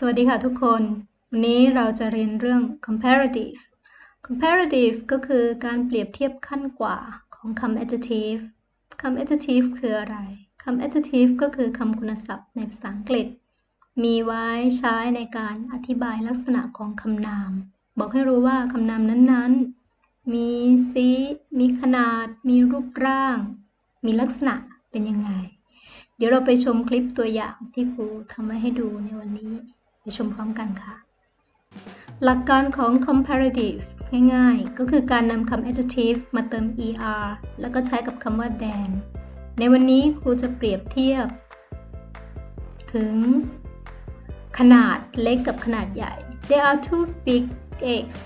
สวัสดีค่ะทุกคน วันนี้เราจะเรียนเรื่อง comparative comparative ก็คือการเปรียบเทียบขั้นกว่าของคำ adjective คำ adjective คืออะไรคำ adjective ก็คือคำคุณศัพท์ในภาษาอังกฤษ มีไว้ใช้ในการอธิบายลักษณะของคำนาม บอกให้รู้ว่าคำนามนั้นๆ มีสีมีขนาด มีรูปร่าง มีลักษณะเป็นยังไง เดี๋ยวเราไปชมคลิปตัวอย่างที่ครูทำมาให้ดูในวันนี้ ชมพร้อมกันค่ะ หลักการของ comparative ง่ายๆ ก็คือการนำคำ adjective มาเติม er แล้วก็ใช้กับคำว่า than ในวันนี้ครูจะเปรียบเทียบ ถึง ขนาดเล็กกับขนาดใหญ่ There are two big eggs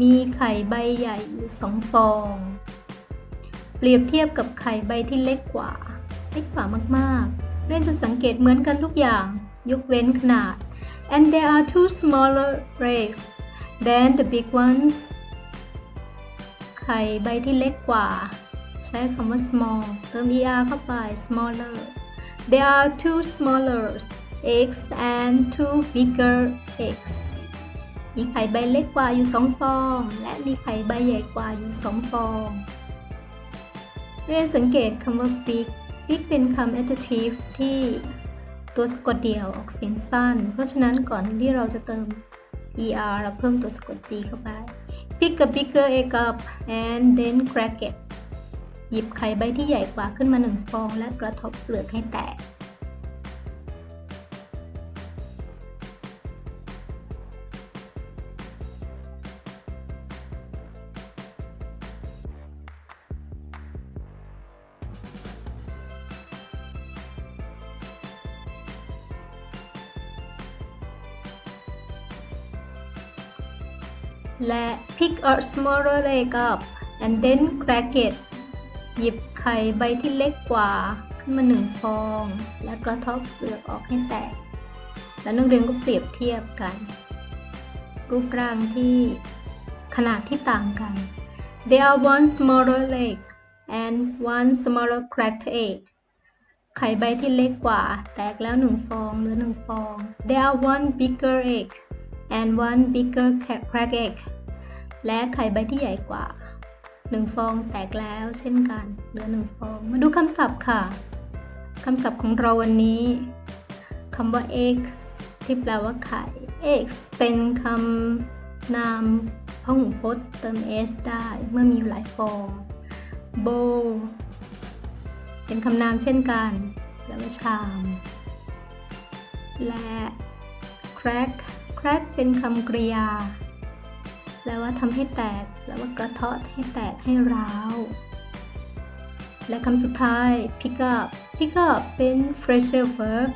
มีไข่ใบใหญ่อยู่สองฟอง เปรียบเทียบกับไข่ใบที่เล็กกว่า เล็กกว่ามากๆเรียนจะสังเกตเหมือนกันทุกอย่าง ยกเว้นขนาด and there are two smaller eggs than the big ones ไข่ใบที่เล็กกว่า ใช้คำว่า small เติม er เข้าไป smaller there are two smaller eggs and two bigger eggs มีไข่ใบเล็กกว่าอยู่สองฟอง และมีไข่ใบใหญ่กว่าอยู่สองฟองเรียนสังเกตคำว่า big big เป็นคำ adjective ที่ ตัวสะกดเดี่ยวออกเสียงสั้น เพราะฉะนั้นก่อนที่เราจะเติม er เราเพิ่มตัวสะกด g เข้าไป pick a bigger egg up and then crack it หยิบไข่ใบที่ใหญ่กว่าขึ้นมาหนึ่งฟองและกระทบเปลือกให้แตก และ pick a smaller egg up and then crack it หยิบไข่ใบที่เล็กกว่าขึ้นมาหนึ่งฟอง และกระทบเปลือกออกให้แตก แล้วนักเรียนก็เปรียบเทียบกัน รูปร่างที่ขนาดที่ต่างกัน There are one smaller egg and one smaller cracked egg ไข่ใบที่เล็กกว่า แตกแล้วหนึ่งฟองเหลือหนึ่งฟอง There are one bigger egg and one bigger cracked egg และไข่ใบที่ใหญ่กว่า 1 ฟองแตกแล้วเช่นกัน เหลือ 1 ฟอง มาดูคำศัพท์ค่ะ คำศัพท์ของเราวันนี้คำว่า x ที่แปลว่าไข่ x เป็นคำนามพหูพจน์เติม s ได้เมื่อมีอยู่หลายฟอง bowl เป็นคำนามเช่นกันแปลว่าชาม และ crack crack เป็นคำกริยา แปลว่าทำให้แตก แปลว่ากระเทาะให้แตกให้ร้าว และคำสุดท้าย pick up pick up เป็น phrasal verb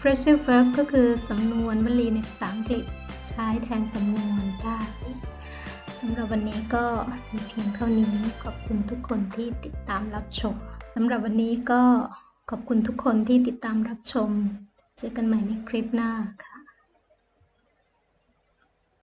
phrasal verb ก็คือสำนวนวลีในภาษาอังกฤษ ใช้แทนสำนวนได้สำหรับวันนี้ก็มีเพียงเท่านี้ ขอบคุณทุกคนที่ติดตามรับชมสำหรับวันนี้ก็ขอบคุณทุกคนที่ติดตามรับชม เจอกันใหม่ในคลิปหน้าค่ะ